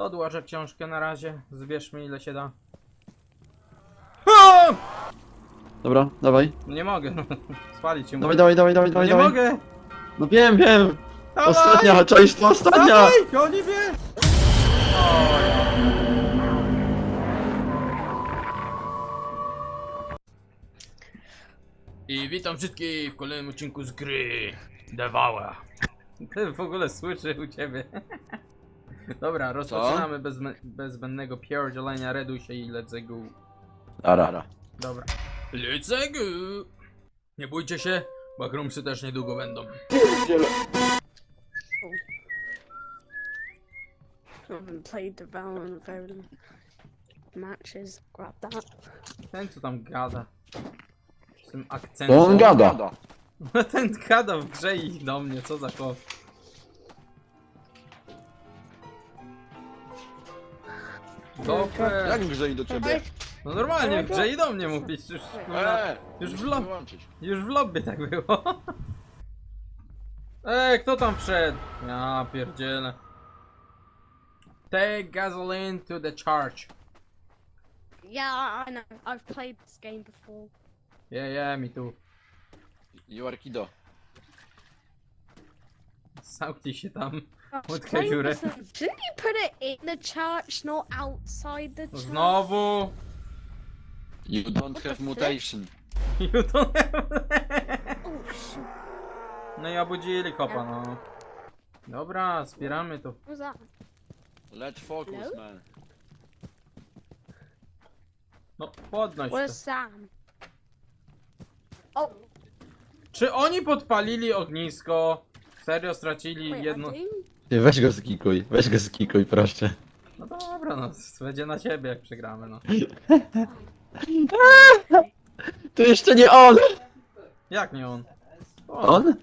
To odłożę książkę na razie. Zbierzmy ile się da. A! Dobra, dawaj. Nie mogę. Spalić się Dawaj, dawaj, dawaj, dawaj, dawaj. Nie dawaj. mogę! No wiem, wiem. Dawaj! Ostatnia, cześć, to ostatnia. Dawaj! Oni wie! I witam wszystkich w kolejnym odcinku z gry Devour. Ty w ogóle słyszę u ciebie. Dobra, rozpoczynamy bez, bez zbędnego pierdzielenia, reduj się i let's go. Ara. Dobra. Let's go! Nie bójcie się, backroomsy też niedługo będą. I haven't played development very matches. Grab that. Ten co tam gada. Z tym akcentem. To on gada. Ten gada w grze i do mnie, co za chłop. Dobra. Jak grzej do ciebie? No normalnie, grze i do mnie mówisz. Już, kurwa, Eee, już w lo- wyłączyć. już w lobby tak było. Ej, kto tam wszedł? Ja pierdzielę. Take gasoline to the charge. Yeah, I know. I've played this game before. Yeah, yeah, mi tu. You are kido. Zamknij się tam. Played dziurę. this- Didn't you put it in the church, not outside the church? Znowu. You don't have mutation. You don't have... Oh shoot! No i obudzili kopa, no. Dobra, zbieramy to. What was that? Let's focus, No? man. No, podnoś Where's to. Sam? Oh, Czy oni podpalili ognisko? Serio stracili wait, jedno... I? Ty, Weź go skikuj, weź go skikuj, proszę. No dobra, no, będzie na ciebie jak przegramy, no. To jeszcze nie on! Jak nie on? On?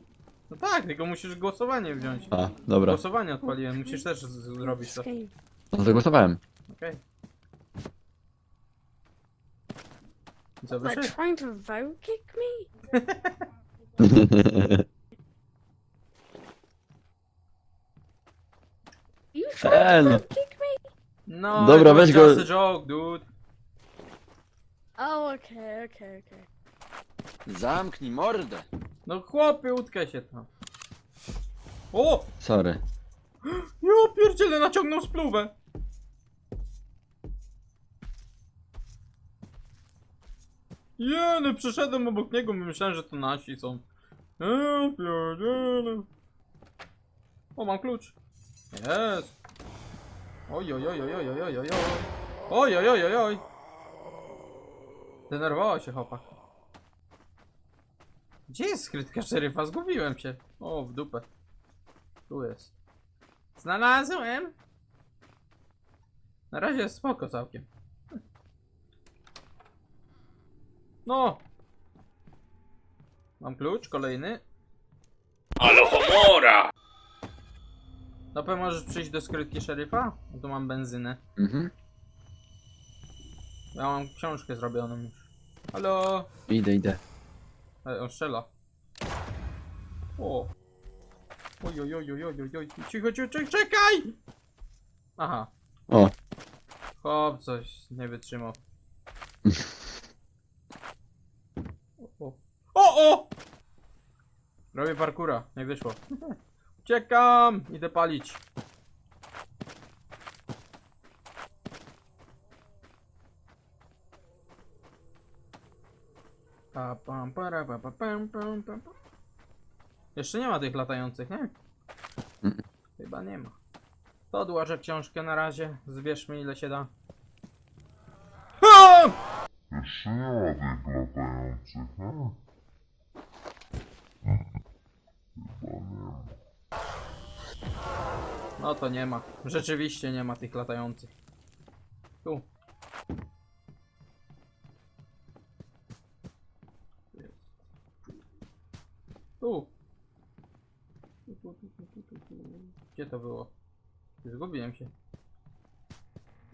No tak, tylko musisz głosowanie wziąć. A, dobra. Głosowanie odpaliłem, musisz też z- zrobić to. No zagłosowałem. Okej. Co, wyszedł? trying to vote kick me? To no. No, Dobra, it was weź go- just a joke, dude. Oh, okay, okay, okay. Zamknij mordę. No chłopie, utkaj się tam. O! Sorry. Jo, pierdziele, naciągnął spluwę. Jeny, przeszedłem obok niego, myślałem, że to nasi są. Ja pierdziele. O, mam klucz. Jest. Oj, oj, oj, oj, oj, oj, oj, oj. Oj, oj, oj, oj, oj. Denerwował się chłopak. Gdzie jest skrytka szeryfa? Zgubiłem się. O, w dupę. Tu jest. Znalazłem. Na razie jest spoko całkiem. No. Mam klucz, kolejny. Ale homora! No pewno możesz przyjść do skrytki szeryfa? Bo tu mam benzynę. Mhm. Ja mam książkę zrobioną już. Halo? Idę, idę. E, on strzela. O. Oj, oj, oj, oj, oj, oj, oj. Cicho, cicho, cicho, czekaj! Aha. O. Chłop coś nie wytrzymał. O, o! Robię parkura, nie wyszło. Uciekam! Idę palić. Pa, pam, para, pa, pa, pam, pam, pam. Jeszcze nie ma tych latających, nie? Chyba nie ma. To odłożę książkę na razie. Zbierzmy ile się da. Jeszcze nie ma tych latających, nie? Chyba nie ma. No to nie ma. Rzeczywiście nie ma tych latających. Tu. Tu. Gdzie to było? Zgubiłem się.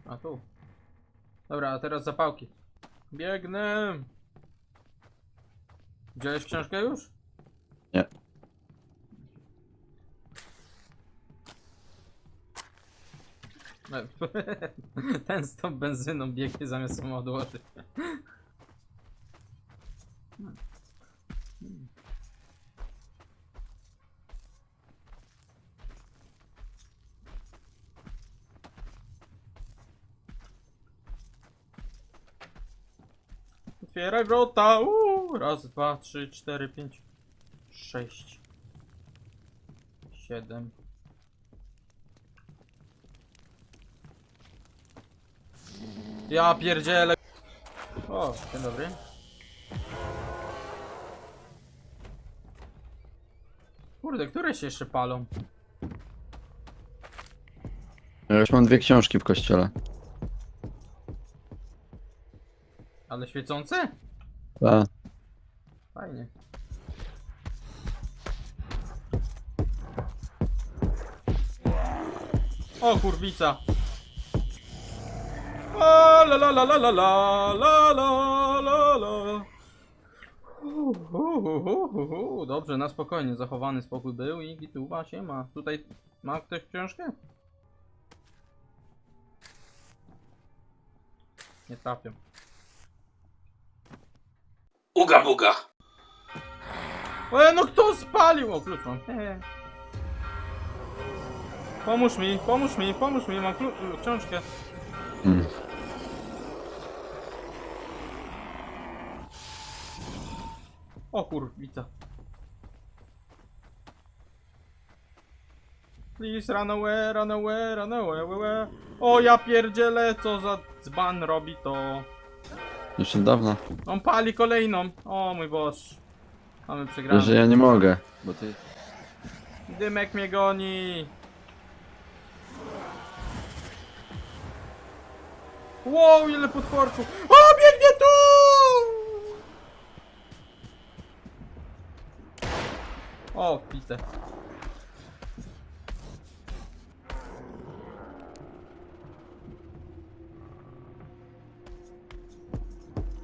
A tu. Dobra, a teraz zapałki. Biegnę. Wziąłeś książkę już? Nie. Ten z tą benzyną biegnie zamiast samochodu. Otwieraj wrota! Uuu, raz, dwa, trzy, cztery, pięć, sześć, siedem. Ja pierdzielę. O, dzień dobry. Kurde, które się jeszcze palą? Ja już mam dwie książki w kościele. Ale świecące? A, Fajnie. O kurwica. La la la la la la la la la la. Dobrze, na spokojnie, zachowany spokój był i gituba się ma. Tutaj ma ktoś książkę? Nie trafię. Uga buga. E, no kto spalił? O, klucz mam. Hehe. Pomóż mi, pomóż mi, pomóż mi, mam klu- książkę. Mm. O kurwica. Please run away, run away, run away, away. O ja pierdzielę, co za dzban robi to. Jeszcze dawno. On pali kolejną. O mój boż. Mamy Wiesz, że ja nie mogę. Bo ty... Dymek mnie goni. Wow, ile potworków. O, biegnie tu! O, pite.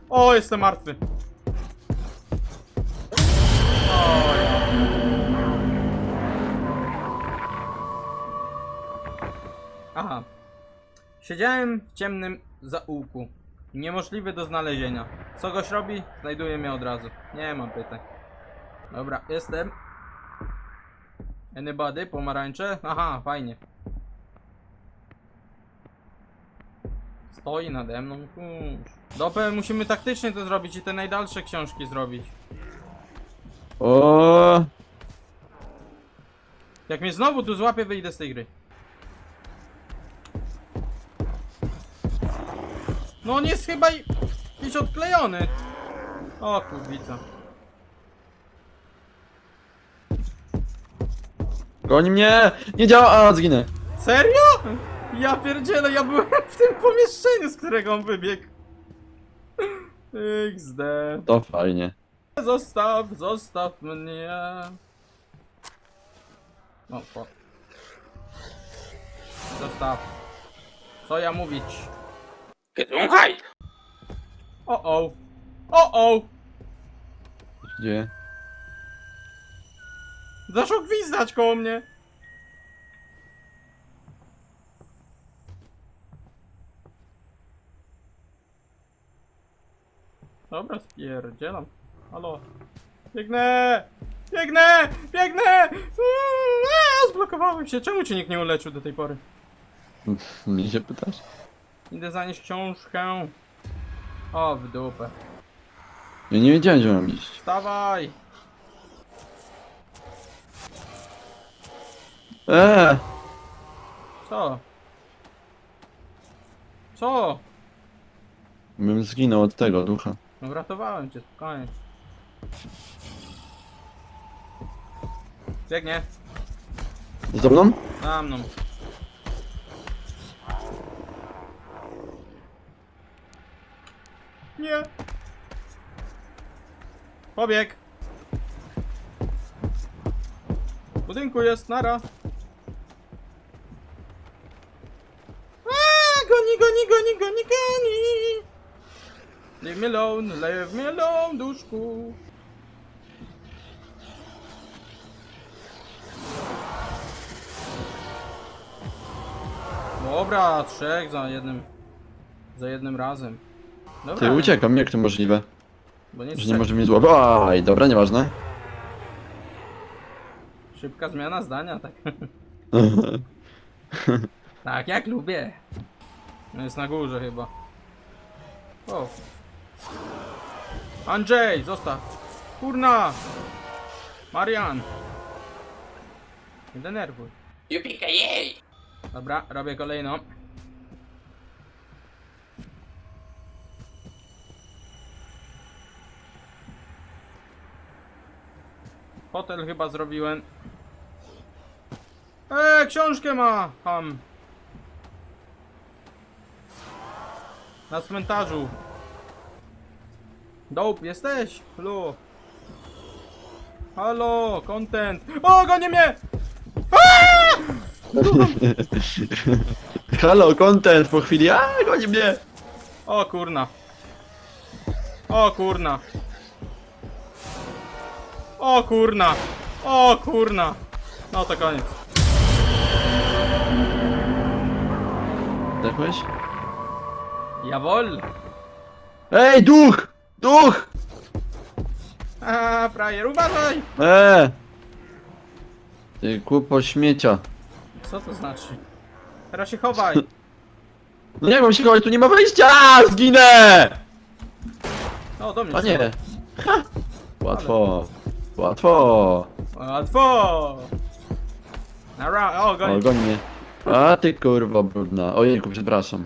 O, jestem martwy. Siedziałem w ciemnym zaułku. Niemożliwy do znalezienia. Co goś robi? Znajduje mnie od razu. Nie mam pytań. Dobra, jestem. Anybody? Pomarańcze? Aha, fajnie. Stoi nade mną. Kurz. Dopę musimy taktycznie to zrobić i te najdalsze książki zrobić. O, Jak mnie znowu tu złapie, wyjdę z tej gry. No on jest chyba i- jakiś odklejony. O kurwica. Goni mnie! Nie działa! A, zginę. Serio? Ja pierdzielę, ja byłem w tym pomieszczeniu, z którego on wybiegł. XD. To fajnie. Zostaw, zostaw mnie. No, po. Zostaw. Co ja mówić? Słuchaj. O o. O o. Gdzie? Zaczął gwizdać koło mnie. Dobra, spierdzielam. Halo. Biegnę! Biegnę! Biegnę! Uuu, a, Zblokowałem się. Czemu cię nikt nie uleczył do tej pory? Mnie się pytasz? Idę zanieść książkę. O, w dupę. Ja nie wiedziałem, gdzie mam iść. Wstawaj! Eee! Co? Co? Bym zginął od tego ducha. No uratowałem cię, spokojnie. Biegnie, Za mną? za mną. Nie. Pobieg. W budynku jest, nara. Aaa, goni, goni, goni, goni, goni. Leave me alone, leave me alone, duszku. Dobra, trzech za jednym. Za jednym razem. Dobra. Ty, uciekam, jak to możliwe? Bo nie, Że nie trzech. może mnie złapać. Oj, dobra, nieważne. Szybka zmiana zdania, tak. tak, jak lubię. No jest na górze chyba. O. Andrzej, zostaw. Kurna. Marian. Nie denerwuj. Jupika jej! Dobra, robię kolejną. Hotel chyba zrobiłem. Eee, książkę ma! Ham. Na cmentarzu. Dope, jesteś? Halo. Halo, content. O, goni mnie! Halo, content po chwili. A, goni mnie! O kurna. O kurna. O kurna. O kurna. No to koniec. Zdechłeś? Jawol. Ej, duch! Duch! A, frajer, uważaj. Eee! Ty kupo śmiecia. Co to znaczy? Teraz się chowaj. No jak mam się chować, tu nie ma wejścia! Zginę! No, do mnie A się nie. Ha! Łatwo. Łatwo. Łatwo. Nara, o, O, goni. goni mnie. A ty kurwa brudna. Ojejku, przepraszam.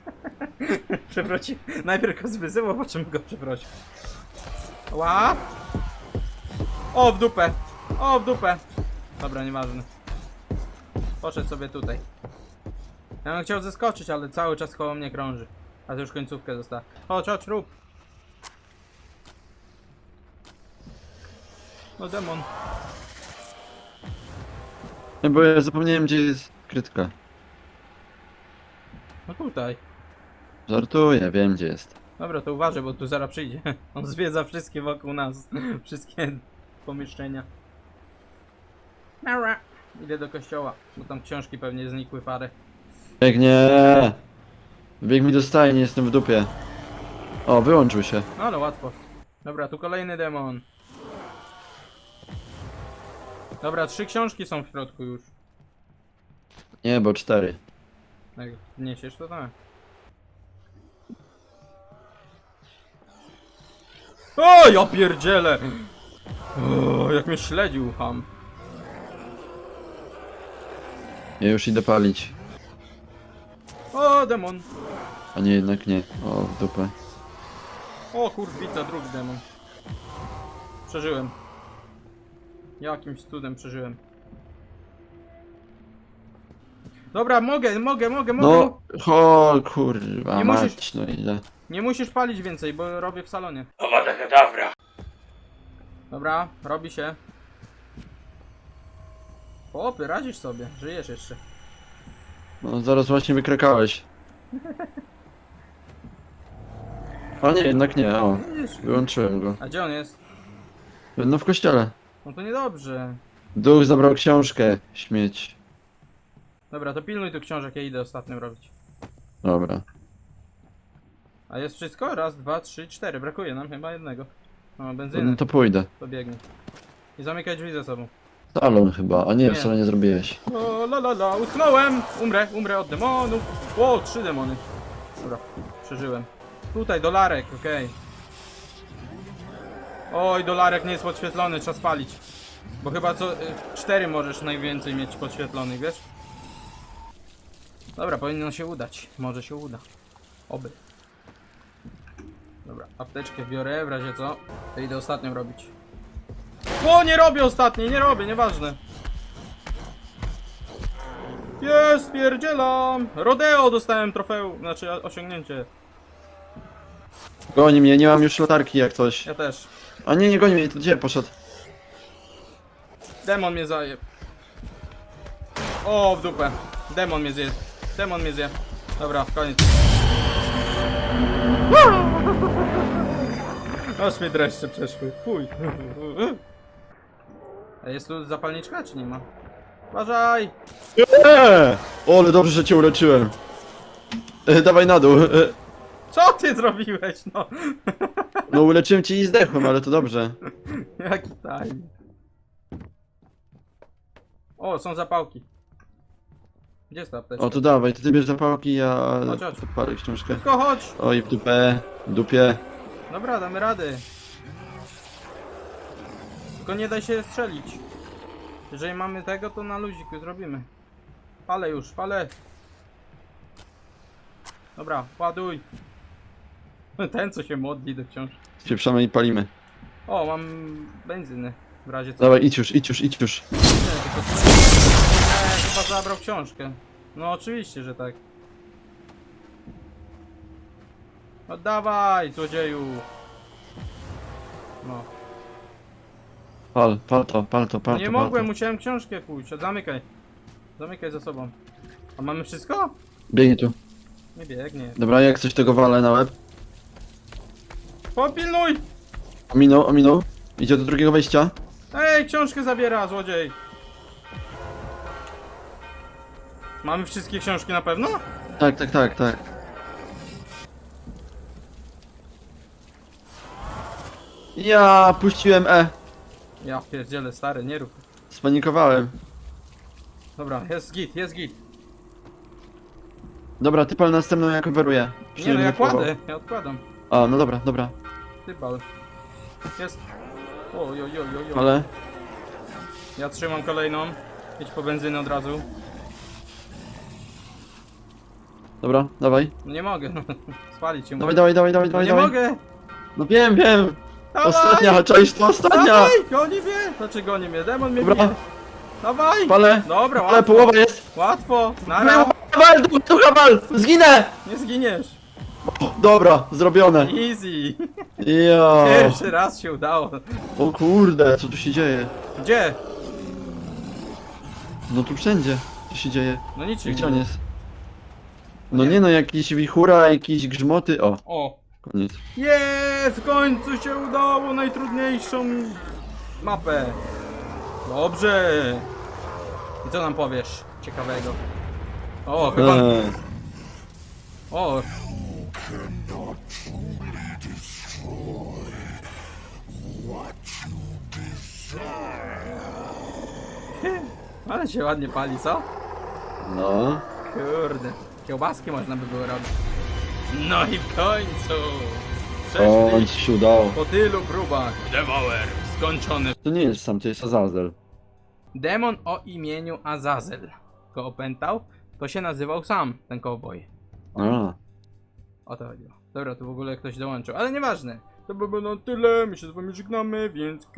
Przeprosił. Najpierw go zwyzywał, po czym go przeprosił. Ła! O, w dupę! O, w dupę! Dobra, nieważne. Poszedł sobie tutaj. Ja bym chciał zeskoczyć, ale cały czas koło mnie krąży. A to już końcówkę została. Chodź, chodź, rób! No demon. Nie, bo ja zapomniałem gdzie jest krytka. No tutaj. Żartuję, wiem gdzie jest. Dobra, to uważaj, bo tu zaraz przyjdzie. On zwiedza wszystkie wokół nas. Wszystkie pomieszczenia. Nara. Idę do kościoła, bo tam książki pewnie znikły parę. Biegnie! Bieg mi dostaje, nie jestem w dupie. O, wyłączył się. No ale łatwo. Dobra, tu kolejny demon. Dobra, trzy książki są w środku już. Nie, bo cztery. Jak wniesiesz, to tak. O, ja pierdzielę! O, jak mnie śledził ham. Ja już idę palić. O, demon. A nie, jednak nie. O, w dupę. O, kurwica, drugi demon. Przeżyłem. Jakimś cudem przeżyłem. Dobra, mogę, mogę, mogę, mogę. No, o kurwa Nie mać, musisz- no ile. Nie musisz palić więcej, bo robię w salonie. Awada kedavra! Dobra, robi się. Chłopy, radzisz sobie, żyjesz jeszcze. No, zaraz właśnie wykrakałeś. A nie, jednak nie, o. Widzisz? Wyłączyłem go. A gdzie on jest? No w kościele. No to niedobrze. Duch zabrał książkę. Śmieć. Dobra, to pilnuj tu książek, ja idę ostatnim robić. Dobra. A jest wszystko? Raz, dwa, trzy, cztery. Brakuje nam chyba jednego. No, benzynę. No to pójdę. To. I zamykaj drzwi za sobą. Salon chyba, a nie, Nie. w salonie zrobiłeś. O, la la la, utknąłem! Umrę, umrę od demonów. O, trzy demony. Dobra, przeżyłem. Tutaj dolarek, okej. Oj, dolarek nie jest podświetlony, trzeba spalić. Bo chyba co... y, cztery możesz najwięcej mieć podświetlonych, wiesz? Dobra, powinno się udać. Może się uda. Oby. Dobra, apteczkę biorę, w razie co. To idę ostatnią robić. O, nie robię ostatniej, nie robię, nieważne. Jest, pierdzielam! Rodeo dostałem trofeum, znaczy osiągnięcie. Goni mnie, nie mam już latarki jak coś. Ja też. A nie, nie goni mnie, to gdzie poszedł? Demon mnie zaje. O, w dupę. Demon mnie zje. Demon mnie zje. Dobra, koniec. Aż mnie dreszcze przeszły. Fuj. A jest tu zapalniczka, czy nie ma? Uważaj! Eee! O, ale dobrze, że cię uleczyłem. E, dawaj na dół. E, Co ty zrobiłeś, no? no uleczyłem cię i zdechłem, ale to dobrze. Jaki tajny. O, są zapałki. Gdzie jest ta apteczka? O, to dawaj, to ty bierz zapałki, ja Chodź, chodź. podpalę książkę. Tylko chodź! Oj, w dupę, w dupie. Dobra, damy rady. Tylko nie daj się strzelić. Jeżeli mamy tego, to na luziku zrobimy. Palę już, palę. Dobra, ładuj. Ten, co się modli do wciąż. Spieprzamy i palimy. O, mam benzynę. W razie co. Dawaj, idź już, idź już, idź już. Nie, tylko Nie, chyba zabrał książkę. No oczywiście, że tak. Oddawaj, złodzieju. No. Pal, pal to, pal to, pal nie to, pal mogłem, to. musiałem książkę pójść. Zamykaj. Zamykaj za sobą. A mamy wszystko? Biegnie tu. Nie biegnie. Dobra, jak coś tego walę na łeb. Popilnuj! Ominął, ominął. Idzie do drugiego wejścia. Ej, książkę zabiera, złodziej! Mamy wszystkie książki na pewno? Tak, tak, tak, tak. Ja puściłem E. Ja pierdzielę, stary, nie rób. Spanikowałem. Dobra, jest git, jest git. Dobra, ty pal następną, ja coveruję. Nie no, ja kładę, ja odkładam. A, no dobra, dobra. Ty pal. Jest. Oj, oj, oj, oj, oj. Ale... Ja trzymam kolejną. Idź po benzynę od razu. Dobra, dawaj. No nie mogę, no. Spalić się Dawaj, dawaj, dawaj, dawaj, No dawaj. nie dawaj. mogę! No wiem, wiem. Dawaj! Ostatnia, cześć, to ostatnia. Dawaj! Goni mnie! Znaczy goni mnie, demon mnie Dobra. bije. Dawaj! Palę. Dobra, Ale łatwo. połowa jest. Łatwo! Nara! Wal, ducha wal! Zginę! Nie zginiesz! Dobra, zrobione. Easy! Ja. Pierwszy raz się udało. O kurde, co tu się dzieje? Gdzie? No tu wszędzie. Co się dzieje? No niczym. Gdzie on jest? No nie no, jakieś wichura, jakieś grzmoty. O, O! koniec. Jest! W końcu się udało najtrudniejszą mapę. Dobrze! I co nam powiesz ciekawego? O, chyba... Eee, O! Ale się ładnie pali, co? no. Kurde, kiełbaski można by było robić. No i w końcu! Przeszli się udało. po tylu próbach. Devour skończony. To nie jest sam, to jest Azazel. Demon o imieniu Azazel go opętał, to się nazywał sam ten cowboy. A, O to chodziło. Dobra, tu w ogóle ktoś dołączył, ale nieważne. To by było na tyle, my się z wami żegnamy, więc...